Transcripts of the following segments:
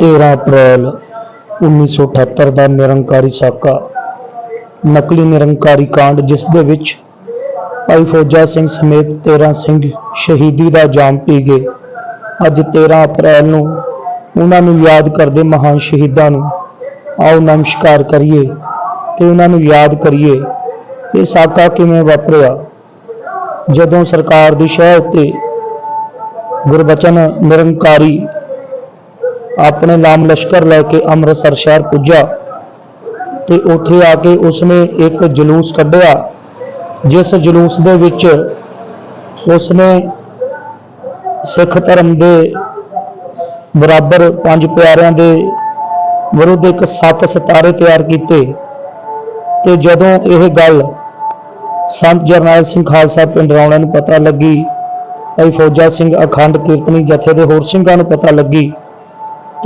13 ਅਪ੍ਰੈਲ 1978 ਦਾ ਨਿਰੰਕਾਰੀ ਸਾਕਾ। ਨਕਲੀ ਨਿਰੰਕਾਰੀ ਕਾਂਡ, ਜਿਸ ਦੇ ਵਿੱਚ ਭਾਈ ਫੌਜਾ ਸਿੰਘ ਸਮੇਤ 13 ਸਿੰਘ ਸ਼ਹੀਦੀ ਦਾ ਜਾਮ ਪੀ ਗਏ। ਅੱਜ 13 ਅਪ੍ਰੈਲ ਨੂੰ ਉਹਨਾਂ ਨੂੰ ਯਾਦ ਕਰਦੇ ਮਹਾਨ ਸ਼ਹੀਦਾਂ ਨੂੰ, ਆਓ ਨਮਸਕਾਰ ਕਰੀਏ ਤੇ ਉਹਨਾਂ ਨੂੰ ਯਾਦ ਕਰੀਏ, ਇਹ ਸਾਕਾ ਕਿਵੇਂ ਵਾਪਰਿਆ? ਜਦੋਂ ਸਰਕਾਰ ਦੀ ਸ਼ਹਿ ਉੱਤੇ ਗੁਰਬਚਨ ਨਿਰੰਕਾਰੀ ਆਪਣੇ ਨਾਮ ਲਸ਼ਕਰ ਲੈ ਕੇ ਅੰਮ੍ਰਿਤਸਰ ਸ਼ਹਿਰ ਪੁੱਜਾ ਤੇ ਉੱਥੇ ਆ ਕੇ ਉਸਨੇ ਇੱਕ ਜਲੂਸ ਕੱਢਿਆ, ਜਿਸ ਜਲੂਸ ਦੇ ਵਿੱਚ ਉਸਨੇ ਸਿੱਖ ਧਰਮ ਦੇ ਬਰਾਬਰ ਪੰਜ ਪਿਆਰਿਆਂ ਦੇ ਵਿਰੁੱਧ ਇੱਕ ਸੱਤ ਸਿਤਾਰੇ ਤਿਆਰ ਕੀਤੇ ਤੇ ਜਦੋਂ ਇਹ ਗੱਲ ਸੰਤ ਜਰਨੈਲ ਸਿੰਘ ਖਾਲਸਾ ਪਿੰਡ ਰੌਣਾ ਨੂੰ ਪਤਾ ਲੱਗੀ, ਭਾਈ ਫੌਜਾ ਸਿੰਘ ਅਖੰਡ ਕੀਰਤਨੀ ਜਥੇ ਦੇ ਹੋਰ ਸਿੰਘਾਂ ਨੂੰ ਪਤਾ ਲੱਗੀ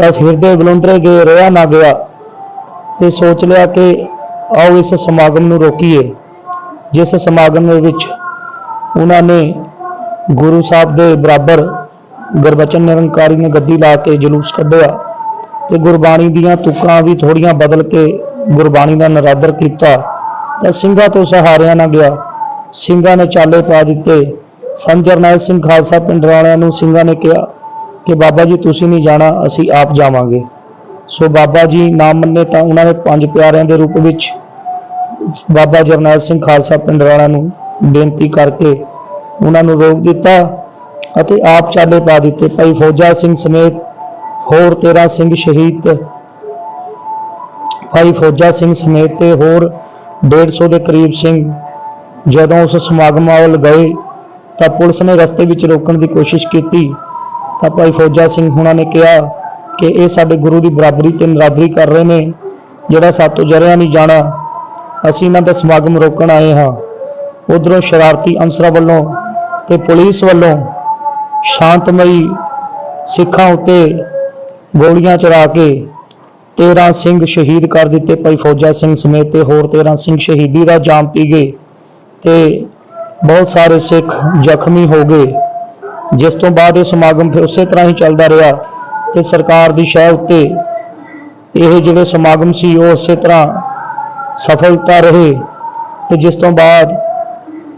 ਤਾਂ ਹਿਰਦੇ ਬਲੁੰਦਰੇ ਗਏ, ਰਿਹਾ ਨਾ ਗਿਆ ਤੇ ਸੋਚ ਲਿਆ ਕਿ ਆਓ ਇਸ ਸਮਾਗਮ ਨੂੰ ਰੋਕੀਏ। ਜਿਸ ਸਮਾਗਮ ਦੇ ਵਿੱਚ ਉਹਨਾਂ ਨੇ ਗੁਰੂ ਸਾਹਿਬ ਦੇ ਬਰਾਬਰ ਗੁਰਬਚਨ ਨਿਰੰਕਾਰੀ ਨੇ ਗੱਦੀ ਲਾ ਕੇ ਜਲੂਸ ਕੱਢਿਆ ਤੇ ਗੁਰਬਾਣੀ ਦੀਆਂ ਤੁਕਾਂ ਵੀ ਥੋੜੀਆਂ ਬਦਲ ਕੇ ਗੁਰਬਾਣੀ ਦਾ ਨਰਾਦਰ ਕੀਤਾ ਤਾਂ ਸਿੰਘਾਂ ਤੋਂ ਸਹਾਰਿਆ ਨਾ ਗਿਆ। ਸਿੰਘਾਂ ਨੇ ਚਾਲੇ ਪਾ ਦਿੱਤੇ। ਸੰਤ ਜਰਨੈਲ ਸਿੰਘ ਖਾਲਸਾ ਪਿੰਡ ਵਾਲਿਆਂ ਨੂੰ ਸਿੰਘਾਂ ਨੇ ਕਿਹਾ ਕਿ ਬਾਬਾ ਜੀ ਤੁਸੀਂ ਨਹੀਂ ਜਾਣਾ, ਅਸੀਂ ਆਪ ਜਾਵਾਂਗੇ। ਸੋ ਬਾਬਾ ਜੀ ਨਾ ਮੰਨੇ ਤਾਂ ਉਹਨਾਂ ਨੇ ਪੰਜ ਪਿਆਰਿਆਂ ਦੇ ਰੂਪ ਵਿੱਚ ਬਾਬਾ ਜਰਨੈਲ ਸਿੰਘ ਖਾਲਸਾ ਪਿੰਡ ਵਾਲਿਆਂ ਨੂੰ ਬੇਨਤੀ ਕਰਕੇ ਉਹਨਾਂ ਨੂੰ ਰੋਕ ਦਿੱਤਾ ਅਤੇ ਆਪ ਚਾਲੇ ਪਾ ਦਿੱਤੇ। ਭਾਈ ਫੌਜਾ ਸਿੰਘ ਸਮੇਤ ਹੋਰ 13 ਸਿੰਘ ਸ਼ਹੀਦ, ਭਾਈ ਫੌਜਾ ਸਿੰਘ ਸਮੇਤ ਤੇ ਹੋਰ 150 ਦੇ ਕਰੀਬ ਸਿੰਘ ਜਦੋਂ ਉਸ ਸਮਾਗਮ ਵੱਲ ਗਏ ਤਾਂ ਪੁਲਿਸ ਨੇ ਰਸਤੇ ਵਿੱਚ ਰੋਕਣ ਦੀ ਕੋਸ਼ਿਸ਼ ਕੀਤੀ। ਤਾਂ ਭਾਈ ਫੌਜਾ ਸਿੰਘ ਹੁਣਾਂ ਨੇ ਕਿਹਾ ਕਿ ਇਹ ਸਾਡੇ ਗੁਰੂ ਦੀ ਬਰਾਬਰੀ ਤੇ ਨਰਾਦਰੀ ਕਰ ਰਹੇ ਨੇ, ਜਿਹੜਾ ਸਾਤੋਂ ਜਰਿਆ ਨਹੀਂ ਜਾਣਾ, ਅਸੀਂ ਇਹਨਾਂ ਦਾ ਸਮਾਗਮ ਰੋਕਣ ਆਏ ਹਾਂ। ਉਧਰੋਂ ਸ਼ਰਾਰਤੀ ਅਨਸਰਾਂ ਵੱਲੋਂ ਤੇ ਪੁਲਿਸ ਵੱਲੋਂ ਸ਼ਾਂਤਮਈ ਸਿੱਖਾਂ ਉੱਤੇ ਗੋਲੀਆਂ ਚਲਾ ਕੇ 13 ਸਿੰਘ ਸ਼ਹੀਦ ਕਰ ਦਿੱਤੇ ਭਾਈ ਫੌਜਾ ਸਿੰਘ ਸਮੇਤ ਤੇ ਹੋਰ 13 ਸਿੰਘ ਸ਼ਹੀਦੀ ਦਾ ਜਾਮ ਪੀ ਗਏ ਤੇ ਬਹੁਤ ਸਾਰੇ ਸਿੱਖ ਜ਼ਖਮੀ ਹੋ ਗਏ। ਜਿਸ ਤੋਂ ਬਾਅਦ ਇਹ ਸਮਾਗਮ ਫਿਰ ਉਸੇ ਤਰ੍ਹਾਂ ਹੀ ਚੱਲਦਾ ਰਿਹਾ ਤੇ ਸਰਕਾਰ ਦੀ ਸ਼ਹਿ ਉੱਤੇ ਇਹ ਜਿਹੜੇ ਸਮਾਗਮ ਸੀ, ਉਹ ਉਸੇ ਤਰ੍ਹਾਂ ਸਫਲਤਾ ਰਹੇ ਤੇ ਜਿਸ ਤੋਂ ਬਾਅਦ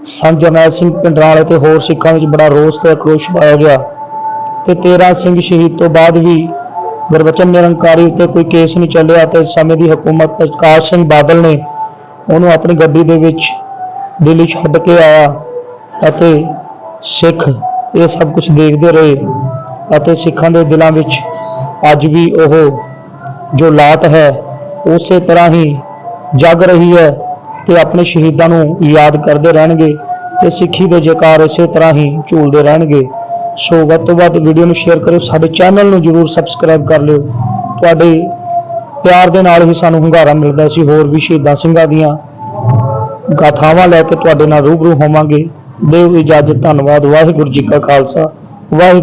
ਸੰਤ ਜਰਨੈਲ ਸਿੰਘ ਪਿੰਡਰਾਲੇ ਅਤੇ ਹੋਰ ਸਿੱਖਾਂ ਵਿੱਚ ਬੜਾ ਰੋਸ ਤੇ ਆਕਰੋਸ਼ ਪਾਇਆ ਗਿਆ ਤੇ 13 ਸਿੰਘ ਸ਼ਹੀਦ ਤੋਂ ਬਾਅਦ ਵੀ ਗੁਰਬਚਨ ਨਿਰੰਕਾਰੀ ਉੱਤੇ ਕੋਈ ਕੇਸ ਨਹੀਂ ਚੱਲਿਆ ਤੇ ਸਮੇਂ ਦੀ ਹਕੂਮਤ ਪ੍ਰਕਾਸ਼ ਸਿੰਘ ਬਾਦਲ ਨੇ ਉਹਨੂੰ ਆਪਣੀ ਗੱਡੀ ਦੇ ਵਿੱਚ ਦਿੱਲੀ ਛੱਡ ਕੇ ਆਇਆ ਅਤੇ ਸਿੱਖ ਇਹ ਸਭ ਕੁਝ ਦੇਖਦੇ ਰਹੇ ਅਤੇ ਸਿੱਖਾਂ ਦੇ ਦਿਲਾਂ ਵਿੱਚ ਅੱਜ ਵੀ ਉਹ ਜੋ ਲਾਤ ਹੈ, ਉਸੇ ਤਰ੍ਹਾਂ ਹੀ ਜਗ ਰਹੀ ਹੈ ਤੇ ਆਪਣੇ ਸ਼ਹੀਦਾਂ ਨੂੰ ਯਾਦ ਕਰਦੇ ਰਹਿਣਗੇ ਤੇ ਸਿੱਖੀ ਦੇ ਜੈਕਾਰ ਇਸੇ ਤਰ੍ਹਾਂ ਹੀ ਝੂਲਦੇ ਰਹਿਣਗੇ। ਸੋ ਵੱਧ ਤੋਂ ਵੱਧ ਵੀਡੀਓ ਨੂੰ ਸ਼ੇਅਰ ਕਰਿਓ, ਸਾਡੇ ਚੈਨਲ ਨੂੰ ਜਰੂਰ ਸਬਸਕ੍ਰਾਈਬ ਕਰ ਲਿਓ। ਤੁਹਾਡੇ ਪਿਆਰ ਦੇ ਨਾਲ ਹੀ ਸਾਨੂੰ ਹੁੰਗਾਰਾ ਮਿਲਦਾ ਸੀ, ਹੋਰ ਵੀ ਸ਼ਹੀਦਾਂ ਸਿੰਘਾਂ ਦੀਆਂ ਗਾਥਾਵਾਂ ਲੈ ਕੇ ਤੁਹਾਡੇ ਨਾਲ ਰੂਬਰੂ ਹੋਵਾਂਗੇ। ਦਿਓ ਇਜਾਜ਼ਤ ਧੰਨਵਾਦ। ਵਾਹਿਗੁਰੂ ਜੀ ਕਾ ਖਾਲਸਾ। ਵਾਹਿਗੁਰੂ